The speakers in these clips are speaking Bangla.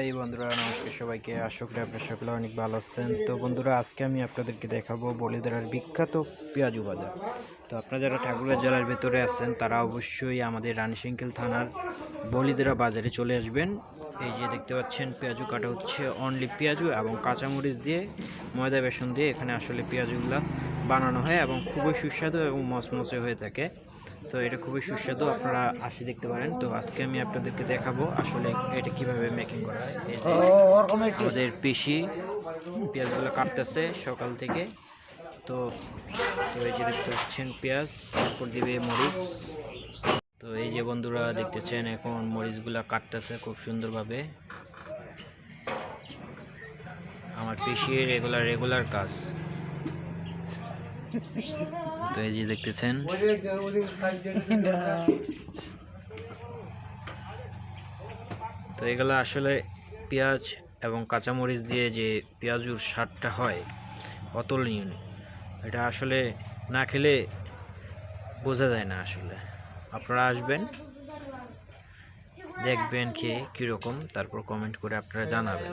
এই বন্ধুরা, নমস্কার সবাইকে। আশা করি আপনারা সকলে অনেক ভালো আছেন। তো বন্ধুরা, আজকে আমি আপনাদেরকে দেখাবো বলিদারার বিখ্যাত পেঁয়াজু বাজার। তো আপনারা যারা ঠাকুরের জেলার ভেতরে আছেন, তারা অবশ্যই আমাদের রানীশঙ্কেল থানার বলিদারা বাজারে চলে আসবেন। এই যে দেখতে পাচ্ছেন, পেঁয়াজু কাটা হচ্ছে অনলি পেঁয়াজু এবং কাঁচামরিচ দিয়ে, ময়দা বেসন দিয়ে এখানে আসলে পেঁয়াজুগুলা বানানো হয় এবং খুবই সুস্বাদু এবং মচমচে হয়ে থাকে। তো এটা খুবই সুস্বাদু, আপনারা আসি দেখতে পারেন। তো আজকে আমি আপনাদেরকে দেখাবো আসলে এটা কীভাবে মেকিং করা হয়। আমাদের পিসি পেঁয়াজগুলো কাটতেছে সকাল থেকে। তো তো এই যে দেখতে পাচ্ছেন পেঁয়াজ, তারপর দিবে মরিচ। তো এই যে বন্ধুরা দেখতেছেন, এখন মরিচগুলা কাটতেছে খুব সুন্দরভাবে। আমার পিসির রেগুলার রেগুলার কাজ। তো এই যে দেখতেছেন। তো এগুলো আসলে পেঁয়াজ এবং কাঁচামরিচ দিয়ে যে পেঁয়াজুর স্বাদটা হয়, অতুলনীয়। এটা আসলে না খেলে বোঝা যায় না আসলে। আপনারা আসবেন, দেখবেন খেয়ে কীরকম, তারপর কমেন্ট করে আপনারা জানাবেন।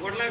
ঘটলায়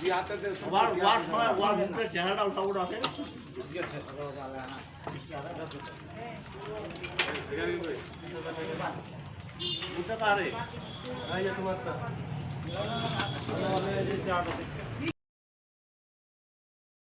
আমি দেখলেই চাটা জ্বালাই গামছা চেহারাটা উঠা উঠা আছে বুঝতে পারে তোমার